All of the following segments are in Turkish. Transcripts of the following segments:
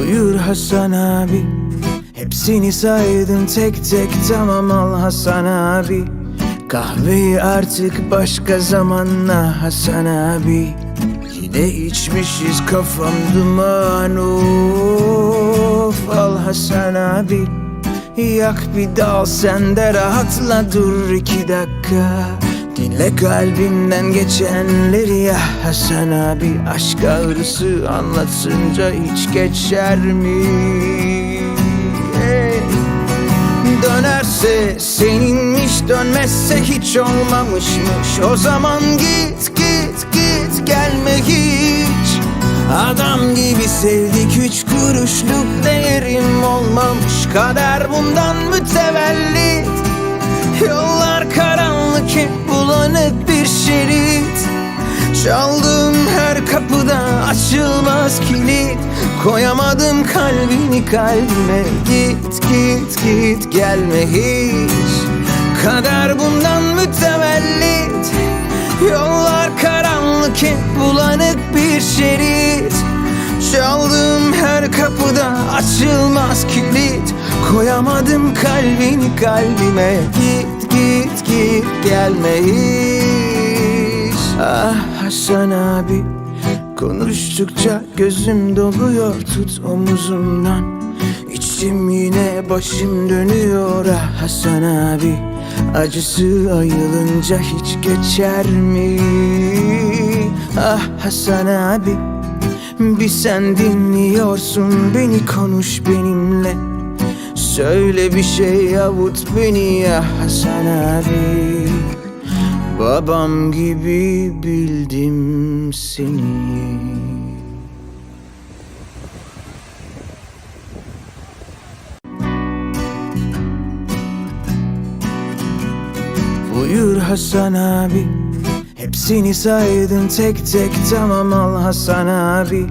Buyur Hasan abi. Hepsini saydım tek tek tamam al Hasan abi. Kahveyi artık başka zamanla Hasan abi. Yine içmişiz kafam duman of Al Hasan abi. Yak bir dal sen de rahatla dur iki dakika Dinle kalbinden geçenleri ya. Hasan abi Aşk ağrısı anlatınca hiç geçer mi? Dönerse seninmiş dönmezse hiç olmamışmış. O zaman git git git gelme hiç. Adam gibi sevdik üç kuruşluk değerim olmamış. Kader bundan mütevellit. Yollar hep bulanık bir şerit. Çaldığım her kapıda açılmaz kilit. Koyamadım kalbini kalbime. Git git git gelme hiç. Kader bundan mütevellit. Yollar karanlık hep bulanık bir şerit. Çaldığım her kapıda açılmaz kilit. Koyamadım kalbini kalbime. Git git git gelme hiç. Ah Hasan abi Konuştukça gözüm doluyor. Tut omuzumdan İçim yine başım dönüyor. Ah Hasan abi Acısı ayılınca hiç geçer mi? Ah Hasan abi Bir sen dinliyorsun. Beni konuş benimle Söyle bir şey avut beni ya Hasan abi. Babam gibi bildim seni. Buyur Hasan abi. Hepsini saydım tek tek. Tamam al Hasan abi.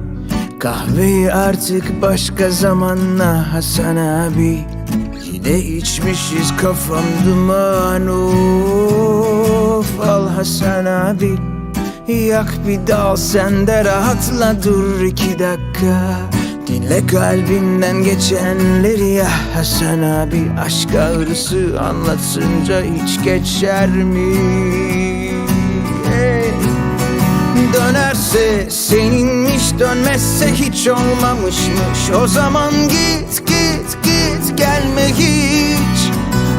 Kahveyi artık başka zamanla Hasan abi Yine içmişiz kafam duman of Al Hasan abi Yak bir dal sen de rahatla dur iki dakika Dinle kalbinden geçenleri ya Hasan abi Aşk ağrısı anlatınca hiç geçer mi? Hey. Dönerse seninmiş dönmezse hiç olmamışmış O zaman git gelme hiç.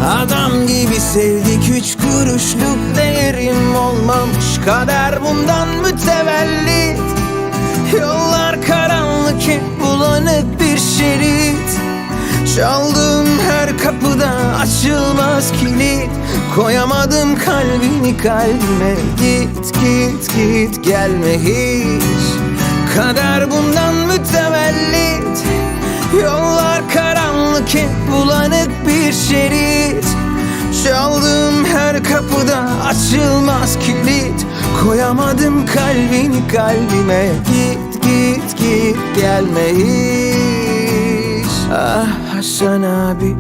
Adam gibi sevdik üç kuruşluk değerim olmamış. Kader bundan mütevellit. Yollar karanlık hep bulanık bir şerit. Çaldığım her kapıda açılmaz kilit. Koyamadım kalbini kalbime. Git git git gelme hiç. Kader bundan mütevellit. Yollar hep bulanık bir şerit. Çaldığım her kapıda açılmaz kilit. Koyamadım kalbini kalbime. Git git git gelme hiç. Ah Hasan abi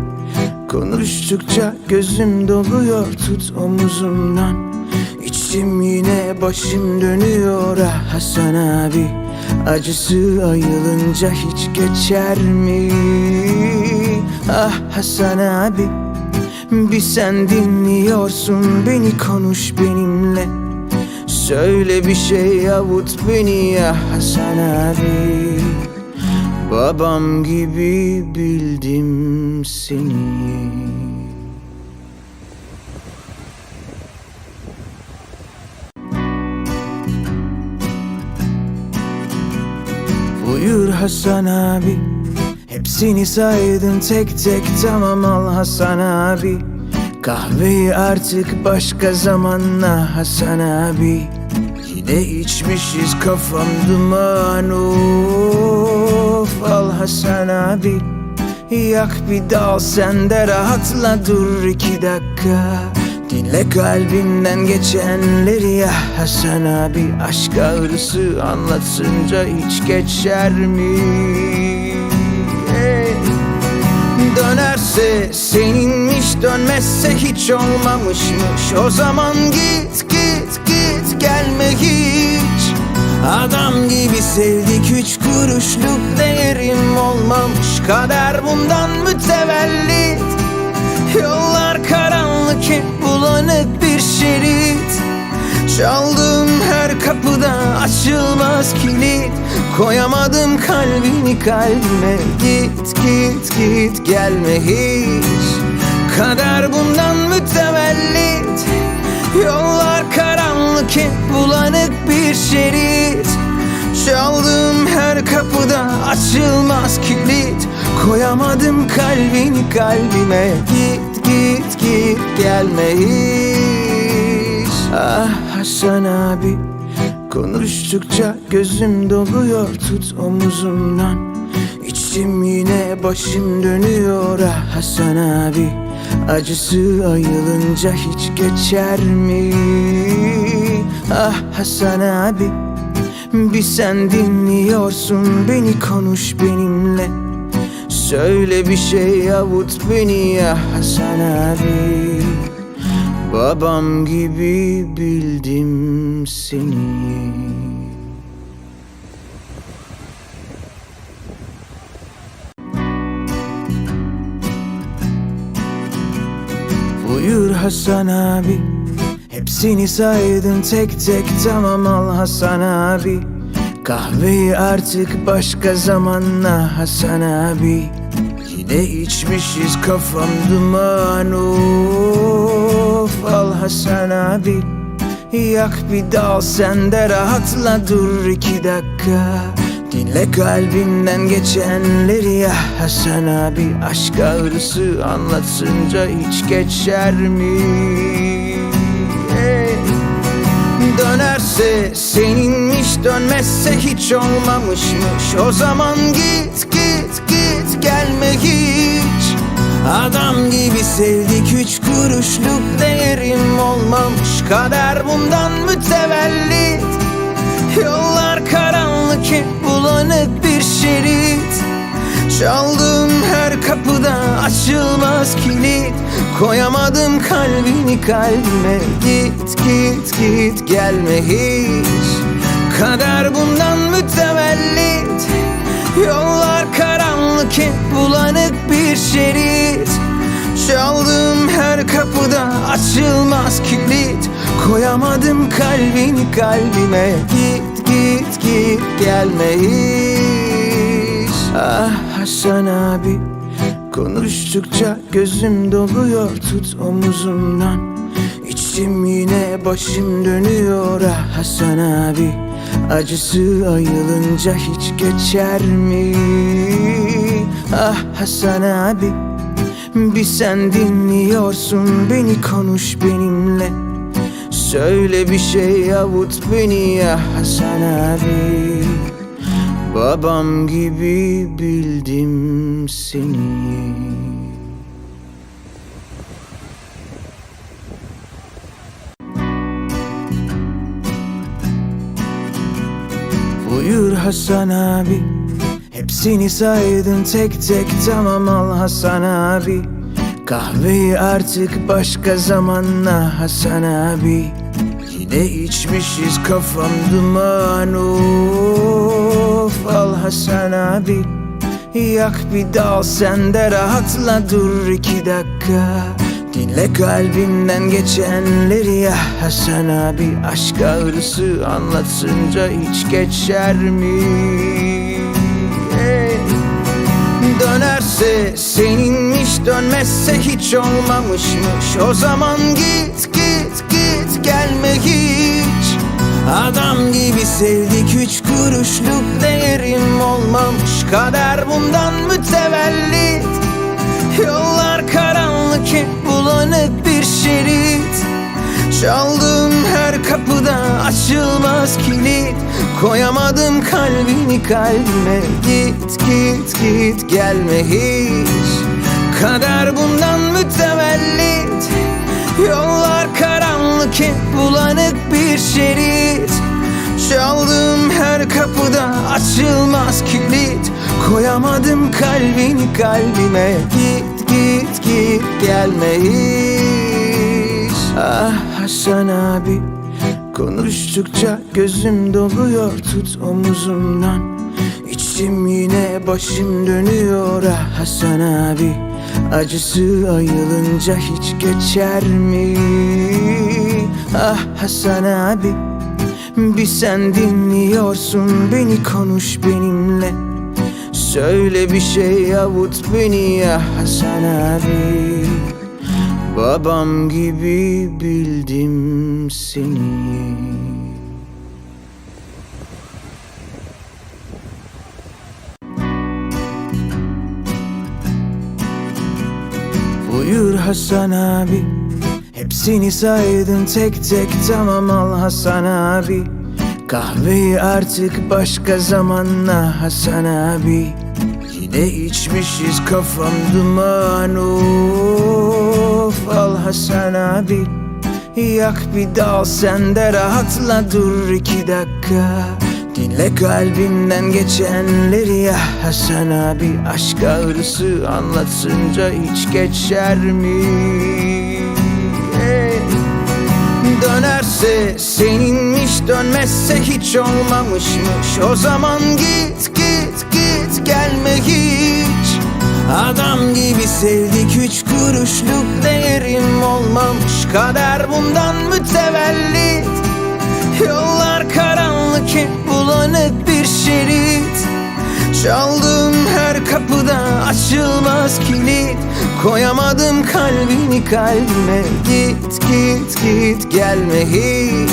Konuştukça gözüm doluyor. Tut omuzumdan İçim yine başım dönüyor. Ah Hasan abi Acısı ayılınca hiç geçer mi? Ah Hasan abi Bir sen dinliyorsun beni konuş benimle. Söyle bir şey avut beni ya Hasan abi. Babam gibi bildim seni. Buyur Hasan abi Hepsini saydım tek tek tamam al Hasan abi. Kahveyi artık başka zamanla Hasan abi. Yine içmişiz kafam duman of Al Hasan abi. Yak bir dal sen de rahatla dur iki dakika. Dinle kalbinden geçenleri ya Hasan abi. Aşk ağrısı anlatınca hiç geçer mi? Dönerse seninmiş dönmezse hiç olmamışmış. O zaman git git git gelme hiç. Adam gibi sevdik üç kuruşluk değerim olmamış. Kader bundan mütevellit. Yollar karanlık hep bulanık bir şerit Çaldığım her kapıda açılmaz kilit. Koyamadım kalbini kalbime. Git git git gelme hiç. Kader bundan mütevellit. Yollar karanlık hep bulanık bir şerit. Çaldığım her kapıda açılmaz kilit. Koyamadım kalbini kalbime. Git git git gelme hiç. Ah Hasan abi Konuştukça gözüm doluyor tut omuzumdan. İçim yine başım dönüyor ah Hasan abi. Acısı ayılınca hiç geçer mi? Ah Hasan abi Bir sen dinliyorsun beni konuş benimle. Söyle bir şey avut beni ya Hasan abi Babam gibi bildim seni. Buyur Hasan abi Hepsini saydın tek tek tamam al Hasan abi. Kahveyi artık başka zamanla Hasan abi Yine içmişiz kafam duman of Al Hasan abi Yak bir dal sen de rahatla dur iki dakika Dinle kalbimden geçenleri ya Hasan abi Aşk ağrısı anlatınca hiç geçer mi? Hey. Dönerse seninmiş dönmezse hiç olmamışmış O zaman git git gelme hiç. Adam gibi sevdik üç kuruşluk değerim olmamış. Kader bundan mütevellit. Yollar karanlık hep bulanık bir şerit. Çaldığım her kapıda açılmaz kilit. Koyamadım kalbini kalbime. Git git git gelme hiç. Kader bundan mütevellit. Yollar karanlık hep bulanık bir şerit? Çaldığım her kapıda açılmaz kilit. Koyamadım kalbini kalbime. Git git git gelme hiç. Ah Hasan abi Konuştukça gözüm doluyor. Tut omuzumdan İçim yine başım dönüyor. Ah Hasan abi Acısı ayılınca hiç geçer mi? Ah Hasan abi Bir sen dinliyorsun beni konuş benimle. Söyle bir şey avut beni ya Hasan abi. Babam gibi bildim seni. Buyur Hasan abi Hepsini saydın tek tek tamam al Hasan abi. Kahveyi artık başka zamanla Hasan abi. Yine içmişiz kafam duman of Al Hasan abi. Yak bir dal sen de rahatla dur iki dakika. Dinle kalbimden geçenleri ya Hasan abi. Aşk ağrısı anlatınca hiç geçer mi? Dönerse seninmiş dönmezse hiç olmamışmış. O zaman git git git gelme hiç. Adam gibi sevdik üç kuruşluk değerim olmamış. Kader bundan mütevellit. Yollar karanlık hep bulanık bir şerit. Çaldığım her kapıda açılmaz kilit Koyamadım kalbini kalbime. Git git git gelme hiç. Kader bundan mütevellit. Yollar karanlık hep bulanık bir şerit. Çaldığım her kapıda açılmaz kilit. Koyamadım kalbini kalbime. Git git git gelme hiç. Ah Hasan abi Konuştukça gözüm doluyor tut omuzumdan. İçim yine başım dönüyor. Ah Hasan abi Acısı ayılınca hiç geçer mi? Ah Hasan abi Bir sen dinliyorsun beni konuş benimle. Söyle bir şey avut beni ya Hasan abi Babam gibi bildim seni. Buyur Hasan abi Hepsini saydın tek tek tamam al Hasan abi. Kahveyi artık başka zamanla Hasan abi. Yine içmişiz kafam duman of Al Hasan abi Yak bir dal sen de rahatla dur iki dakika. Dinle kalbinden geçenleri ya Hasan abi Aşk ağrısı anlatınca hiç geçer mi? Dönerse seninmiş dönmezse hiç olmamışmış. O zaman git git git gelme hiç Adam gibi sevdik üç kuruşluk değerim olmamış Kader bundan mütevellit Yollar karanlık hep bulanık bir şerit. Çaldığım her kapıda açılmaz kilit. Koyamadım kalbini kalbime. Git git git gelme hiç.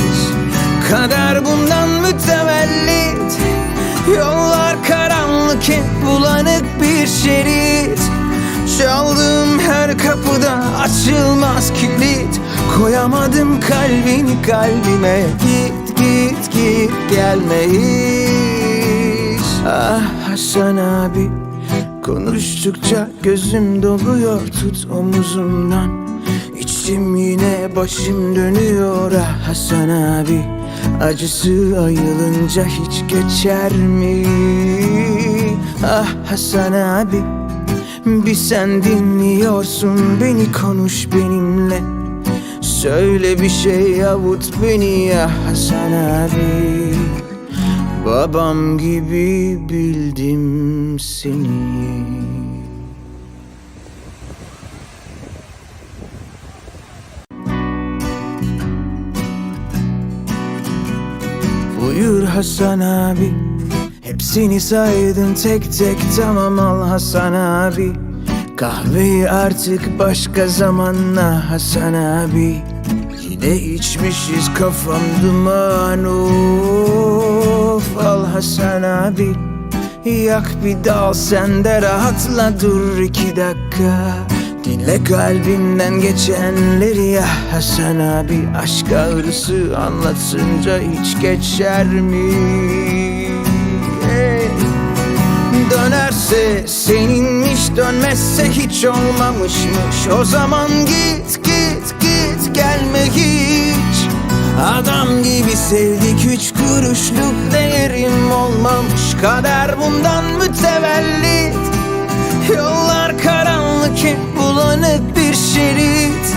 Kader bundan mütevellit. Yollar karanlık hep bulanık bir şerit. Çaldığım her kapıda açılmaz kilit. Koyamadım kalbini kalbime. Git git git gelme hiç Ah Hasan abi Konuştukça gözüm doluyor. Tut omuzumdan İçim yine başım dönüyor. Ah Hasan abi Acısı ayılınca hiç geçer mi? Ah Hasan abi Bir sen dinliyorsun beni konuş benimle. Söyle bir şey avut beni ya Hasan abi. Babam gibi bildim seni. Buyur Hasan abi Hepsini saydın tek tek tamam al Hasan abi. Kahveyi artık başka zamanla Hasan abi. Yine içmişiz kafam duman of Al Hasan abi. Yak bir dal sen de rahatla dur iki dakika. Dinle kalbinden geçenleri ya Hasan abi. Aşk ağrısı anlatınca hiç geçer mi? Dönerse seninmiş dönmezse hiç olmamışmış. O zaman git git git gelme hiç. Adam gibi sevdik üç kuruşluk değerim olmamış. Kader bundan mütevellit. Yollar karanlık hep bulanık bir şerit.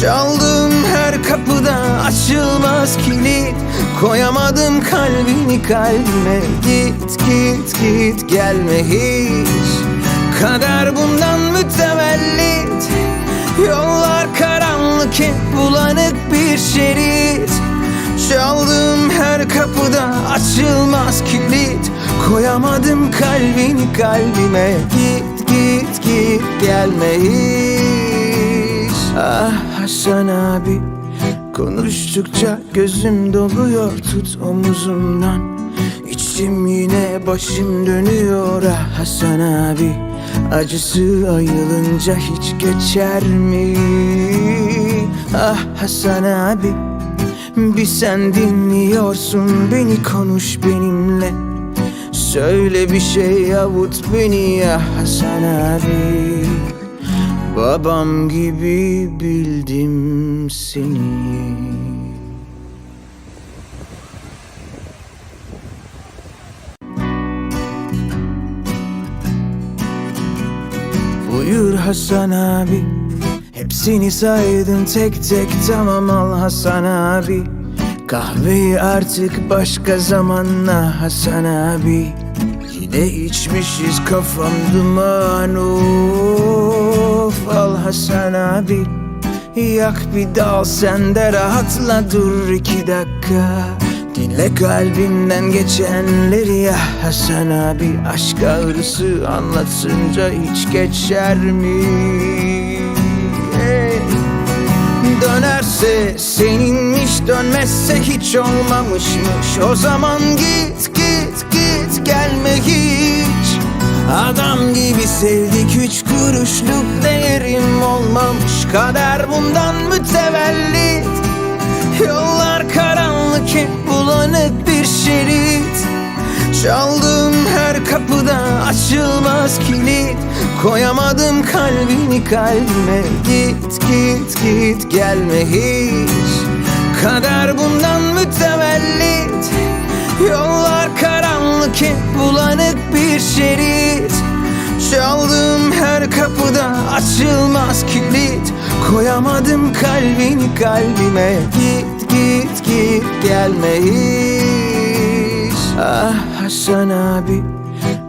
Çaldığım her kapıda açılmaz kilit Koyamadım kalbini kalbime. Git git git gelme hiç. Kader bundan mütevellit. Yollar karanlık hep bulanık bir şerit. Çaldığım her kapıda açılmaz kilit. Koyamadım kalbini kalbime. Git git git gelme hiç. Ah Hasan abi Konuştukça gözüm doluyor tut omuzumdan. İçim yine başım dönüyor ah Hasan abi. Acısı ayılınca hiç geçer mi? Ah Hasan abi Bir sen dinliyorsun beni konuş benimle. Söyle bir şey avut beni ya Hasan abi Babam gibi bildim seni. Buyur Hasan abi Hepsini saydın tek tek tamam al Hasan abi. Kahveyi artık başka zamanla Hasan abi Yine içmişiz kafam duman. Of Al Hasan abi. Yak bir dal sen de rahatla dur iki dakika. Dinle kalbimden geçenleri ya Hasan abi. Aşk ağrısı anlatınca hiç geçer mi? Dönerse seninmiş dönmezse hiç olmamışmış. O zaman git git gelme hiç? Adam gibi sevdik üç kuruşluk değerim olmamış. Kader bundan mütevellit. Yollar karanlık hep bulanık bir şerit. Çaldığım her kapıda açılmaz kilit. Koyamadım kalbini kalbime. Git git git gelme hiç. Kader bundan mütevellit. Yollar karanlık hep bulanık bir şerit. Çaldığım her kapıda açılmaz kilit. Koyamadım kalbini kalbime. Git git git gelme hiç. Ah Hasan abi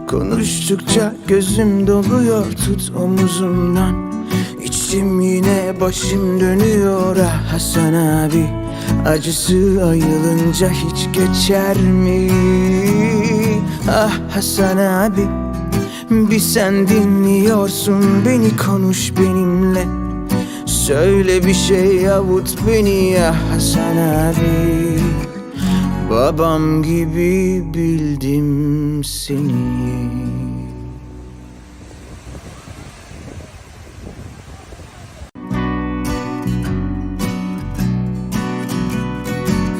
Konuştukça gözüm doluyor. Tut omuzumdan İçim yine başım dönüyor. Ah Hasan abi Acısı ayılınca hiç geçer mi? Ah Hasan abi Bir sen dinliyorsun beni konuş benimle. Söyle bir şey yavut beni ya Hasan abi. Babam gibi bildim seni.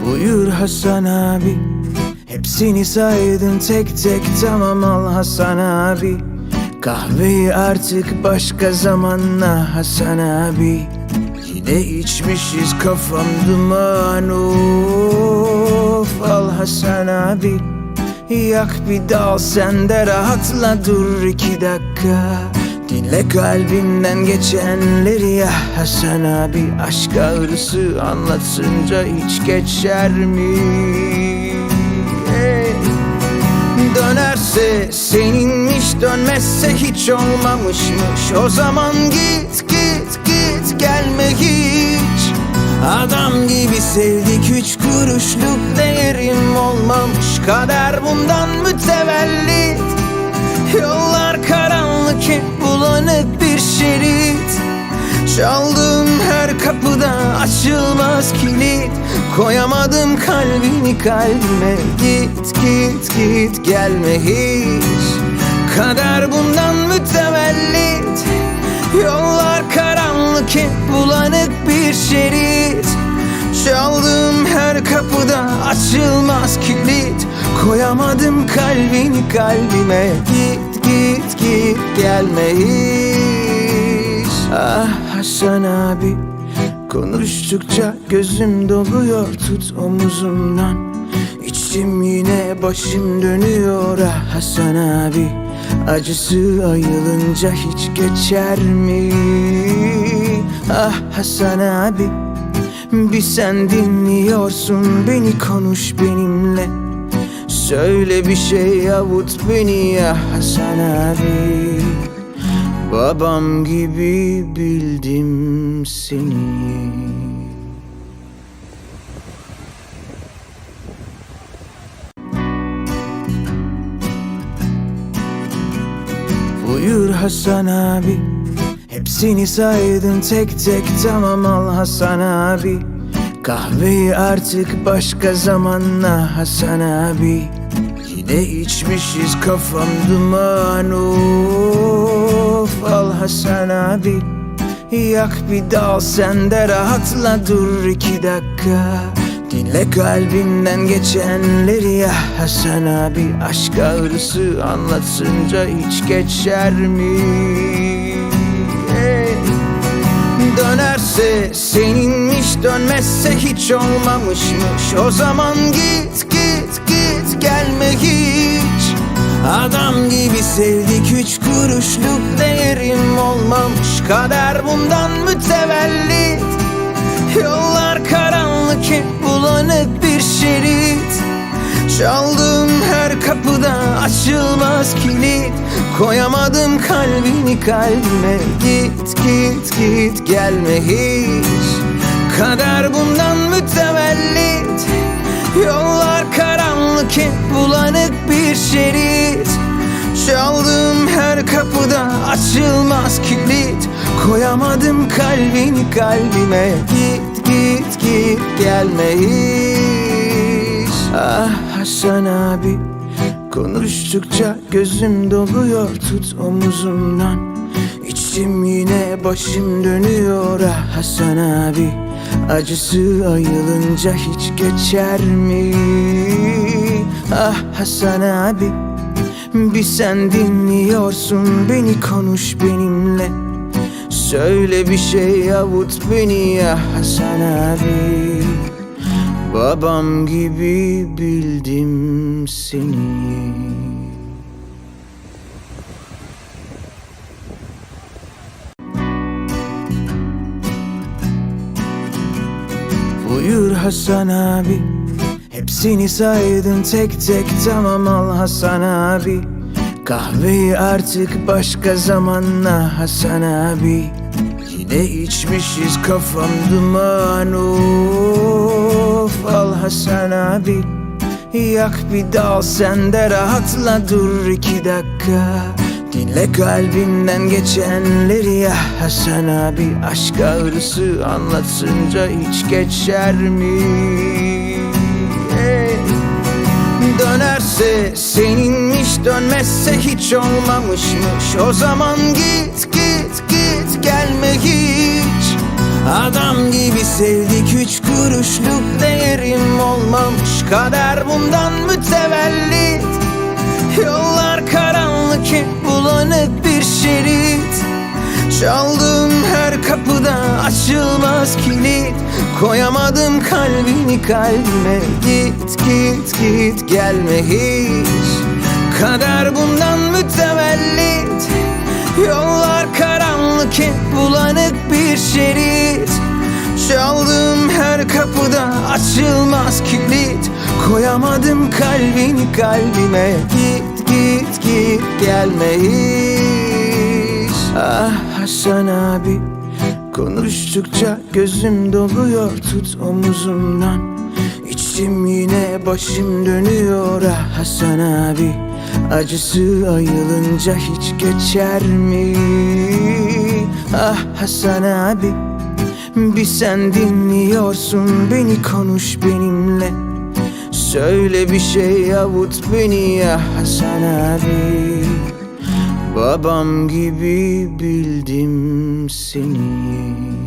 Buyur Hasan abi Hepsini saydın tek tek tamam al Hasan abi. Kahveyi artık başka zamanla Hasan abi. Yine içmişiz kafam duman of Al Hasan abi. Yak bir dal sen de rahatla dur iki dakika. Dinle kalbimden geçenleri ya Hasan abi. Aşk ağrısı anlatınca hiç geçer mi? Seninmiş dönmezse hiç olmamışmış. O zaman git git git gelme hiç. Adam gibi sevdik üç kuruşluk değerim olmamış. Kader bundan mütevellit. Yollar karanlık hep bulanık bir şerit Çaldığım her kapıda açılmaz kilit. Koyamadım kalbini kalbime. Git git git gelme hiç. Kader bundan mütevellit. Yollar karanlık hep bulanık bir şerit. Çaldığım her kapıda açılmaz kilit. Koyamadım kalbini kalbime. Git git git gelme hiç. Ah Hasan abi. Konuştukça gözüm doluyor tut omuzumdan. İçim yine başım dönüyor ah Hasan abi. Acısı ayılınca hiç geçer mi? Ah Hasan abi Bir sen dinliyorsun beni konuş benimle. Söyle bir şey yavut beni ya Hasan abi Babam gibi bildim seni. Buyur Hasan abi Hepsini saydın tek tek tamam al Hasan abi. Kahveyi artık başka zamanla Hasan abi. Yine içmişiz kafam duman of Al Hasan abi. Yak bir dal sen de rahatla dur iki dakika. Dinle kalbimden geçenleri ya Hasan abi. Aşk ağrısı anlatınca hiç geçer mi? Dönerse seninmiş dönmezse hiç olmamışmış. O zaman git git git gelme hiç Adam gibi sevdik üç kuruşluk değerim olmamış Kader bundan mütevellit Yollar karanlık hep bulanık bir şerit. Çaldığım her kapıda açılmaz kilit. Koyamadım kalbini kalbime. Git git git gelme hiç. Kader bundan mütevellit. Yollar hep bulanık bir şerit. Çaldığım her kapıda açılmaz kilit. Koyamadım kalbini kalbime. Git git git gelme hiç Ah Hasan abi Konuştukça gözüm doluyor. Tut omuzumdan İçim yine başım dönüyor. Ah Hasan abi Acısı ayılınca hiç geçer mi? Ah Hasan abi bir sen dinliyorsun beni konuş benimle. Söyle bir şey avut beni ya Hasan abi. Babam gibi bildim seni. Buyur Hasan abi Hepsini saydın tek tek tamam al Hasan abi. Kahveyi artık başka zamanla Hasan abi. Yine içmişiz kafam duman of Al Hasan abi. Yak bir dal sen de rahatla dur iki dakika. Dinle kalbimden geçenleri ya Hasan abi. Aşk ağrısı anlatınca hiç geçer mi? Dönerse seninmiş dönmezse hiç olmamışmış. O zaman git git git gelme hiç. Adam gibi sevdik üç kuruşluk değerim olmamış. Kader bundan mütevellit. Yollar karanlık hep bulanık bir şerit Çaldığım her kapıda açılmaz kilit. Koyamadım kalbini kalbime. Git git git gelme hiç. Kader bundan mütevellit. Yollar karanlık hep bulanık bir şerit. Çaldığım her kapıda açılmaz kilit. Koyamadım kalbini kalbime. Git git git gelme hiç Ah Hasan abi Konuştukça gözüm doluyor. Tut omuzumdan İçim yine başım dönüyor. Ah Hasan abi Acısı ayılınca hiç geçer mi? Ah Hasan abi bir sen dinliyorsun. Beni konuş benimle. Söyle bir şey avut beni. Ya Hasan abi Babam gibi bildim seni